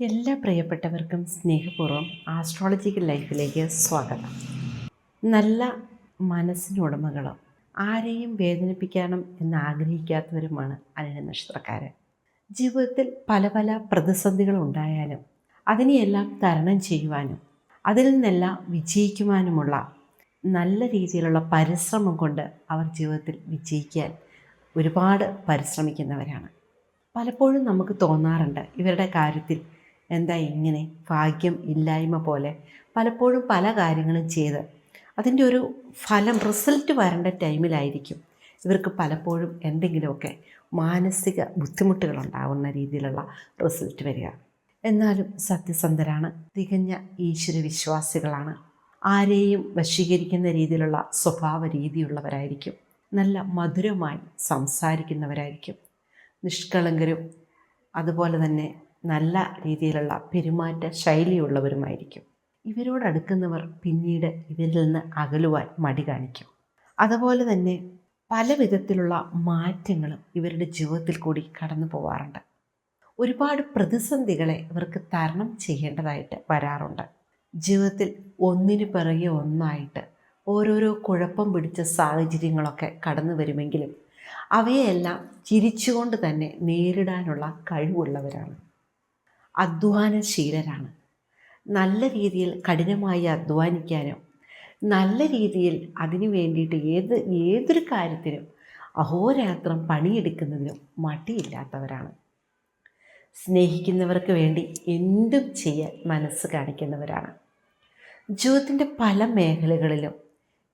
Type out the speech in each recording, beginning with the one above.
എല്ലാ പ്രിയപ്പെട്ടവർക്കും സ്നേഹപൂർവം ആസ്ട്രോളജിക്കൽ ലൈഫിലേക്ക് സ്വാഗതം. നല്ല മനസ്സിനുടമകളും ആരെയും വേദനിപ്പിക്കണം എന്ന് ആഗ്രഹിക്കാത്തവരുമാണ് അനിഴ നക്ഷത്രക്കാരൻ ജീവിതത്തിൽ പല പല പ്രതിസന്ധികൾ ഉണ്ടായാലും അതിനെയെല്ലാം തരണം ചെയ്യുവാനും അതിൽ നിന്നെല്ലാം വിജയിക്കുവാനുമുള്ള നല്ല രീതിയിലുള്ള പരിശ്രമം കൊണ്ട് അവർ ജീവിതത്തിൽ വിജയിക്കാൻ ഒരുപാട് പരിശ്രമിക്കുന്നവരാണ്. പലപ്പോഴും നമുക്ക് തോന്നാറുണ്ട് ഇവരുടെ കാര്യത്തിൽ എന്താ ഇങ്ങനെ ഭാഗ്യം ഇല്ലായ്മ പോലെ പലപ്പോഴും പല കാര്യങ്ങളും ചെയ്ത് അതിന്റെ ഒരു ഫലം റിസൾട്ട് വരേണ്ട ടൈമിലായിരിക്കും. ഇവർക്ക് പലപ്പോഴും എന്തെങ്കിലുമൊക്കെ മാനസിക ബുദ്ധിമുട്ടുകൾ ഉണ്ടാകുന്ന രീതിയിലുള്ള റിസൾട്ട് വരിക. എന്നാലും സത്യസന്ധരാണ് തികഞ്ഞ ഈശ്വരവിശ്വാസികളാണ് ആരെയും വശീകരിക്കുന്ന രീതിയിലുള്ള സ്വഭാവ രീതിയുള്ളവരായിരിക്കും. നല്ല മധുരമായി സംസാരിക്കുന്നവരായിരിക്കും. നിഷ്കളങ്കരും അതുപോലെ തന്നെ നല്ല രീതിയിലുള്ള പെരുമാറ്റ ശൈലിയുള്ളവരുമായിരിക്കും. ഇവരോടടുക്കുന്നവർ പിന്നീട് ഇവരിൽ നിന്ന് അകലുവാൻ മടി കാണിക്കും. അതുപോലെ തന്നെ പല വിധത്തിലുള്ള മാറ്റങ്ങളും ഇവരുടെ ജീവിതത്തിൽ കൂടി കടന്നു പോവാറുണ്ട്. ഒരുപാട് പ്രതിസന്ധികളെ ഇവർക്ക് തരണം ചെയ്യേണ്ടതായിട്ട് വരാറുണ്ട്. ജീവിതത്തിൽ ഒന്നിനു പിറകെ ഒന്നായിട്ട് ഓരോരോ കുഴപ്പം പിടിച്ച സാഹചര്യങ്ങളൊക്കെ കടന്നു വരുമെങ്കിലും അവയെല്ലാം ചിരിച്ചുകൊണ്ട് തന്നെ നേരിടാനുള്ള കഴിവുള്ളവരാണ്. അധ്വാനശീലരാണ്. നല്ല രീതിയിൽ കഠിനമായി അധ്വാനിക്കാനും നല്ല രീതിയിൽ അതിനു വേണ്ടിയിട്ട് ഏത് ഏതൊരു കാര്യത്തിനും അഹോരാത്രം പണിയെടുക്കുന്നതിനും മടിയില്ലാത്തവരാണ്. സ്നേഹിക്കുന്നവർക്ക് വേണ്ടി എന്തും ചെയ്യാൻ മനസ്സ് കാണിക്കുന്നവരാണ്. ജീവിതത്തിന്റെ പല മേഖലകളിലും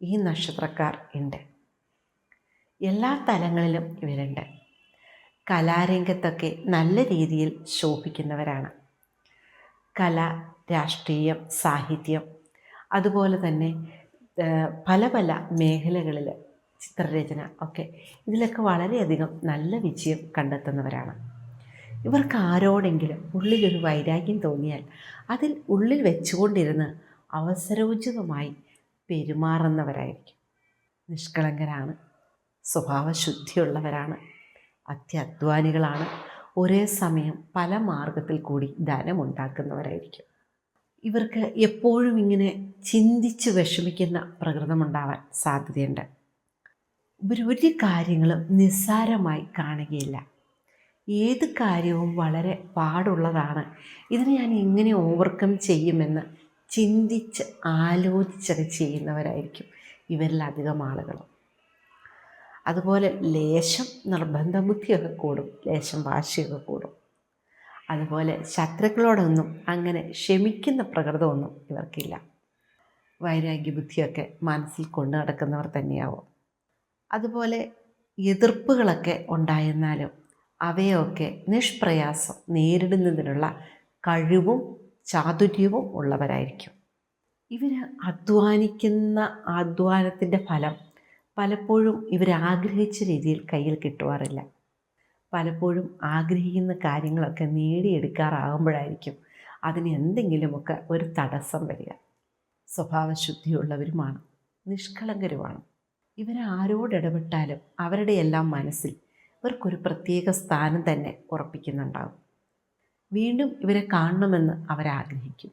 ഈ നക്ഷത്രക്കാർ ഉണ്ട്. എല്ലാ തലങ്ങളിലും ഇവരുണ്ട്. കലാരംഗത്തൊക്കെ നല്ല രീതിയിൽ ശോഭിക്കുന്നവരാണ്. കല രാഷ്ട്രീയം സാഹിത്യം അതുപോലെ തന്നെ പല പല മേഖലകളിൽ ചിത്രരചന ഒക്കെ ഇതിലൊക്കെ വളരെയധികം നല്ല വിജയം കണ്ടെത്തുന്നവരാണ്. ഇവർക്ക് ആരോടെങ്കിലും ഉള്ളിലൊരു വൈരാഗ്യം തോന്നിയാൽ അതിൽ ഉള്ളിൽ വെച്ചുകൊണ്ടിരുന്ന് അവസരോചിതമായി പെരുമാറുന്നവരായിരിക്കും. നിഷ്കളങ്കരാണ് സ്വഭാവശുദ്ധിയുള്ളവരാണ് അത്യധ്വാനികളാണ്. ഒരേ സമയം പല മാർഗത്തിൽ കൂടി ധനമുണ്ടാക്കുന്നവരായിരിക്കും. ഇവർക്ക് എപ്പോഴും ഇങ്ങനെ ചിന്തിച്ച് വിഷമിക്കുന്ന പ്രകൃതമുണ്ടാവാൻ സാധ്യതയുണ്ട്. ഇവർ ഒരു കാര്യങ്ങളും നിസ്സാരമായി കാണുകയില്ല. ഏത് കാര്യവും വളരെ പാടുള്ളതാണ്. ഇതിന് ഞാൻ എങ്ങനെ ഓവർകം ചെയ്യുമെന്ന് ചിന്തിച്ച് ആലോചിച്ചൊക്കെ ചെയ്യുന്നവരായിരിക്കും ഇവരിലധികം ആളുകളും. അതുപോലെ ലേശം നിർബന്ധബുദ്ധിയൊക്കെ കൂടും ലേശം വാശിയൊക്കെ കൂടും. അതുപോലെ ശത്രുക്കളോടൊന്നും അങ്ങനെ ക്ഷമിക്കുന്ന പ്രകൃതമൊന്നും ഇവർക്കില്ല. വൈരാഗ്യ ബുദ്ധിയൊക്കെ മനസ്സിൽ കൊണ്ടു നടക്കുന്നവർ തന്നെയാവും. അതുപോലെ എതിർപ്പുകളൊക്കെ ഉണ്ടായിരുന്നാലും അവയൊക്കെ നിഷ്പ്രയാസം നേരിടുന്നതിനുള്ള കഴിവും ചാതുര്യവും ഉള്ളവരായിരിക്കും. ഇവർ അധ്വാനിക്കുന്ന അധ്വാനത്തിന്റെ ഫലം പലപ്പോഴും ഇവരാഗ്രഹിച്ച രീതിയിൽ കയ്യിൽ കിട്ടുവാറില്ല. പലപ്പോഴും ആഗ്രഹിക്കുന്ന കാര്യങ്ങളൊക്കെ നേടിയെടുക്കാറാകുമ്പോഴായിരിക്കും അതിന് എന്തെങ്കിലുമൊക്കെ ഒരു തടസ്സം വരിക. സ്വഭാവശുദ്ധിയുള്ളവരുമാണ് നിഷ്കളങ്കരുമാണ്. ഇവരാരോടിടപെട്ടാലും അവരുടെ എല്ലാം മനസ്സിൽ ഇവർക്കൊരു പ്രത്യേക സ്ഥാനം തന്നെ ഉറപ്പിക്കുന്നുണ്ടാകും വീണ്ടും ഇവരെ കാണണമെന്ന് അവരാഗ്രഹിക്കും.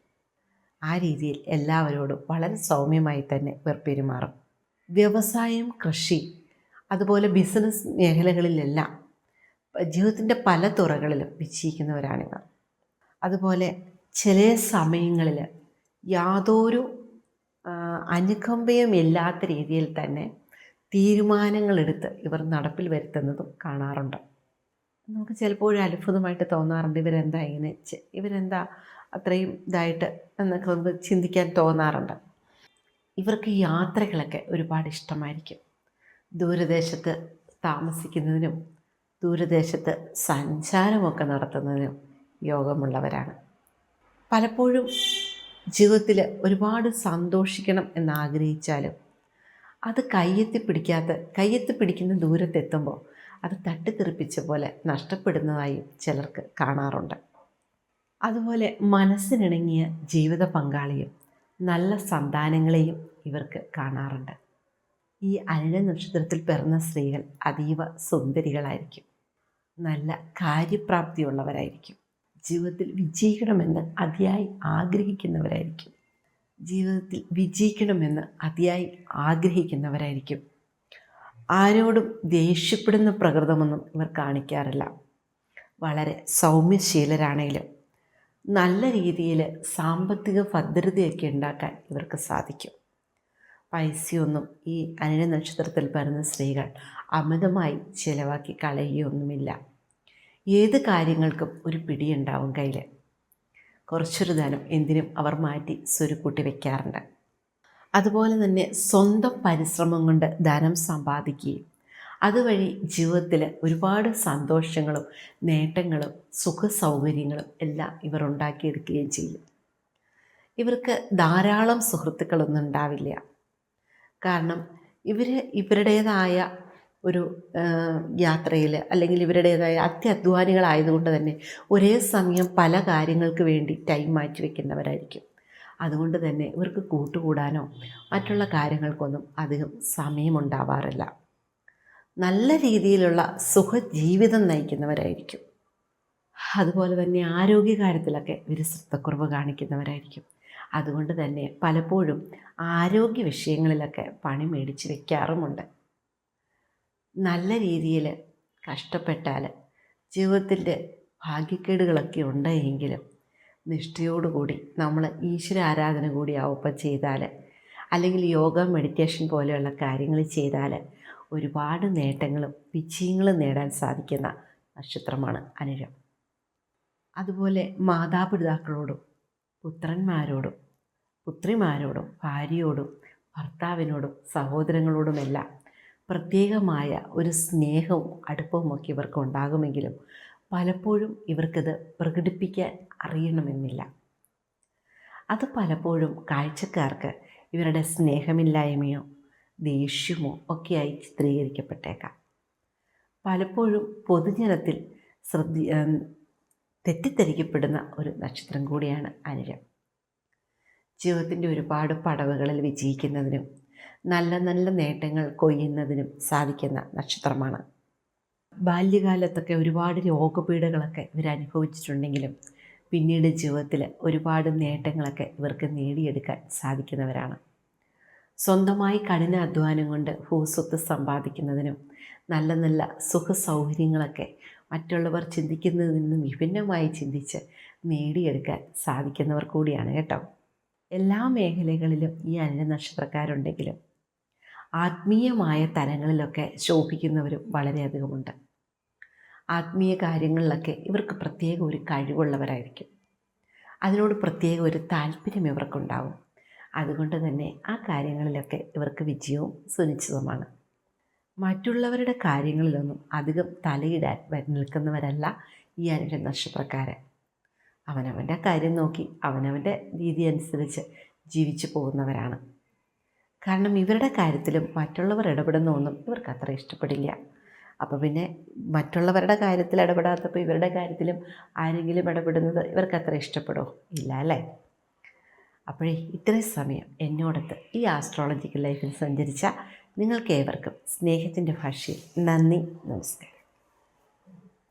ആ രീതിയിൽ എല്ലാവരോടും വളരെ സൗമ്യമായി തന്നെ ഇവർ പെരുമാറും. വ്യവസായം കൃഷി അതുപോലെ ബിസിനസ് മേഖലകളിലെല്ലാം ജീവിതത്തിന്റെ പല തുറകളിലും വിജയിക്കുന്നവരാണിവർ അതുപോലെ ചില സമയങ്ങളിൽ യാതൊരു അനുകമ്പയും ഇല്ലാത്ത രീതിയിൽ തന്നെ തീരുമാനങ്ങളെടുത്ത് ഇവർ നടപ്പിൽ വരുത്തുന്നതും കാണാറുണ്ട്. നമുക്ക് ചിലപ്പോഴും അത്ഭുതമായിട്ട് തോന്നാറുണ്ട് ഇവരെന്താ ഇങ്ങനെ ഇവരെന്താ അത്രയും ഇതായിട്ട് എന്നൊക്കെ ചിന്തിക്കാൻ തോന്നാറുണ്ട്. ഇവർക്ക് യാത്രകളൊക്കെ ഒരുപാട് ഇഷ്ടമായിരിക്കും. ദൂരദേശത്ത് താമസിക്കുന്നതിനും ദൂരദേശത്ത് സഞ്ചാരമൊക്കെ നടത്തുന്നതിനും യോഗമുള്ളവരാണ്. പലപ്പോഴും ജീവിതത്തിൽ ഒരുപാട് സന്തോഷിക്കണം എന്നാഗ്രഹിച്ചാലും അത് കയ്യെത്തി പിടിക്കാത്ത കയ്യെത്തി പിടിക്കുന്ന ദൂരത്തെത്തുമ്പോൾ അത് തട്ടിത്തെറിപ്പിച്ച പോലെ നഷ്ടപ്പെടുന്നതായും ചിലർക്ക് കാണാറുണ്ട്. അതുപോലെ മനസ്സിനിണങ്ങിയ ജീവിത പങ്കാളിയും നല്ല സന്താനങ്ങളെയും ഇവർക്ക് കാണാറുണ്ട്. ഈ അനിഴ നക്ഷത്രത്തിൽ പിറന്ന സ്ത്രീകൾ അതീവ സുന്ദരികളായിരിക്കും. നല്ല കാര്യപ്രാപ്തിയുള്ളവരായിരിക്കും. ജീവിതത്തിൽ വിജയിക്കണമെന്ന് അതിയായി ആഗ്രഹിക്കുന്നവരായിരിക്കും. ജീവിതത്തിൽ വിജയിക്കണമെന്ന് അതിയായി ആഗ്രഹിക്കുന്നവരായിരിക്കും. ആരോടും ദേഷ്യപ്പെടുന്ന പ്രകൃതമൊന്നും ഇവർ കാണിക്കാറില്ല. വളരെ സൗമ്യശീലരാണേലും നല്ല രീതിയിൽ സാമ്പത്തിക ഭദ്രതയൊക്കെ ഉണ്ടാക്കാൻ ഇവർക്ക് സാധിക്കും. പൈസയൊന്നും ഈ അനിഴ നക്ഷത്രത്തിൽ വരുന്ന സ്ത്രീകൾ അമിതമായി ചിലവാക്കി കളയുകയൊന്നുമില്ല. ഏത് കാര്യങ്ങൾക്കും ഒരു പിടിയുണ്ടാവും കയ്യിൽ കുറച്ചൊരു ധനം എന്തിനും അവർ മാറ്റി സ്വരുക്കൂട്ടി വയ്ക്കാറുണ്ട് അതുപോലെ തന്നെ സ്വന്തം പരിശ്രമം കൊണ്ട് ധനം സമ്പാദിക്കുകയും അതുവഴി ജീവിതത്തിൽ ഒരുപാട് സന്തോഷങ്ങളും നേട്ടങ്ങളും സുഖ സൗകര്യങ്ങളും എല്ലാം ഇവർ ഉണ്ടാക്കിയെടുക്കുകയും ചെയ്യും. ഇവർക്ക് ധാരാളം സുഹൃത്തുക്കളൊന്നും ഉണ്ടാവില്ല. കാരണം ഇവർ ഇവരുടേതായ ഒരു യാത്രയിൽ അല്ലെങ്കിൽ ഇവരുടേതായ അത്യധ്വാനികളായതുകൊണ്ട് തന്നെ ഒരേ സമയം പല കാര്യങ്ങൾക്ക് വേണ്ടി ടൈം മാറ്റി വയ്ക്കുന്നവരായിരിക്കും അതുകൊണ്ട് തന്നെ ഇവർക്ക് കൂട്ടുകൂടാനോ മറ്റുള്ള കാര്യങ്ങൾക്കൊന്നും അധികം സമയമുണ്ടാവാറില്ല. നല്ല രീതിയിലുള്ള സുഖജീവിതം നയിക്കുന്നവരായിരിക്കും. അതുപോലെ തന്നെ ആരോഗ്യകാര്യത്തിലൊക്കെ ഒരു ശ്രദ്ധക്കുറവ് കാണിക്കുന്നവരായിരിക്കും. അതുകൊണ്ട് തന്നെ പലപ്പോഴും ആരോഗ്യ വിഷയങ്ങളിലൊക്കെ പണി മേടിച്ച് വയ്ക്കാറുമുണ്ട് നല്ല രീതിയിൽ കഷ്ടപ്പെട്ടാൽ ജീവിതത്തിന്റെ ഭാഗ്യക്കേടുകളൊക്കെ ഉണ്ടെങ്കിലും നിഷ്ഠയോടുകൂടി നമ്മൾ ഈശ്വര ആരാധന കൂടി ഒപ്പം ചെയ്താൽ അല്ലെങ്കിൽ യോഗ മെഡിറ്റേഷൻ പോലെയുള്ള കാര്യങ്ങൾ ചെയ്താൽ ഒരുപാട് നേട്ടങ്ങളും വിജയങ്ങളും നേടാൻ സാധിക്കുന്ന നക്ഷത്രമാണ് അനുരം അതുപോലെ മാതാപിതാക്കളോടും പുത്രന്മാരോടും പുത്രിമാരോടും ഭാര്യയോടും ഭർത്താവിനോടും സഹോദരങ്ങളോടുമെല്ലാം പ്രത്യേകമായ ഒരു സ്നേഹവും അടുപ്പവുമൊക്കെ ഇവർക്ക് ഉണ്ടാകുമെങ്കിലും പലപ്പോഴും ഇവർക്കത് പ്രകടിപ്പിക്കാൻ അറിയണമെന്നില്ല. അത് പലപ്പോഴും കാഴ്ചക്കാർക്ക് ഇവരുടെ സ്നേഹമില്ലായ്മയോ ദേഷ്യമോ ഒക്കെയായി ചിത്രീകരിക്കപ്പെട്ടേക്കാം. പലപ്പോഴും പൊതുജനത്തിൽ ശ്രദ്ധ തെറ്റിദ്ധരിക്കപ്പെടുന്ന ഒരു നക്ഷത്രം കൂടിയാണ് അനിരം ജീവിതത്തിന്റെ ഒരുപാട് പടവുകളിൽ വിജയിക്കുന്നതിനും നല്ല നല്ല നേട്ടങ്ങൾ കൊയ്യുന്നതിനും സാധിക്കുന്ന നക്ഷത്രമാണ്. ബാല്യകാലത്തൊക്കെ ഒരുപാട് രോഗപീഠകളൊക്കെ ഇവർ അനുഭവിച്ചിട്ടുണ്ടെങ്കിലും പിന്നീട് ജീവിതത്തിൽ ഒരുപാട് നേട്ടങ്ങളൊക്കെ ഇവർക്ക് നേടിയെടുക്കാൻ സാധിക്കുന്നവരാണ്. സ്വന്തമായി കഠിന അധ്വാനം കൊണ്ട് ഭൂസ്വത്ത് സമ്പാദിക്കുന്നതിനും നല്ല നല്ല സുഖ സൗകര്യങ്ങളൊക്കെ മറ്റുള്ളവർ ചിന്തിക്കുന്നതിൽ നിന്നും വിഭിന്നമായി ചിന്തിച്ച് നേടിയെടുക്കാൻ സാധിക്കുന്നവർ കൂടിയാണ് കേട്ടോ. എല്ലാ മേഖലകളിലും ഈ അനില നക്ഷത്രക്കാരുണ്ടെങ്കിലും ആത്മീയമായ തലങ്ങളിലൊക്കെ ശോഭിക്കുന്നവരും വളരെയധികമുണ്ട്. ആത്മീയ കാര്യങ്ങളിലൊക്കെ ഇവർക്ക് പ്രത്യേക ഒരു കഴിവുള്ളവരായിരിക്കും. അതിനോട് പ്രത്യേക ഒരു താല്പര്യം ഇവർക്കുണ്ടാവും. അതുകൊണ്ട് തന്നെ ആ കാര്യങ്ങളിലൊക്കെ ഇവർക്ക് വിജയവും സുനിശ്ചിതമാണ് മറ്റുള്ളവരുടെ കാര്യങ്ങളിലൊന്നും അധികം തലയിടാൻ നിൽക്കുന്നവരല്ല ഈ അനുര നക്ഷത്രക്കാരൻ. അവനവന്റെ കാര്യം നോക്കി അവനവന്റെ രീതി അനുസരിച്ച് ജീവിച്ചു പോകുന്നവരാണ്. കാരണം ഇവരുടെ കാര്യത്തിലും മറ്റുള്ളവർ ഇടപെടുന്ന ഒന്നും ഇവർക്ക് അത്ര ഇഷ്ടപ്പെടില്ല. അപ്പോൾ പിന്നെ മറ്റുള്ളവരുടെ കാര്യത്തിൽ ഇടപെടാത്തപ്പോൾ ഇവരുടെ കാര്യത്തിലും ആരെങ്കിലും ഇടപെടുന്നത് ഇവർക്ക് അത്ര ഇഷ്ടപ്പെടുമോ ഇല്ല അല്ലേ? അപ്പോഴേ ഇത്രയും സമയം എന്നോടത്ത് ഈ ആസ്ട്രോളജിക്കൽ ലൈഫിൽ സഞ്ചരിച്ച നിങ്ങൾക്കേവർക്കും സ്നേഹത്തിന്റെ ഭാഷയിൽ നന്ദി നമസ്കാരം.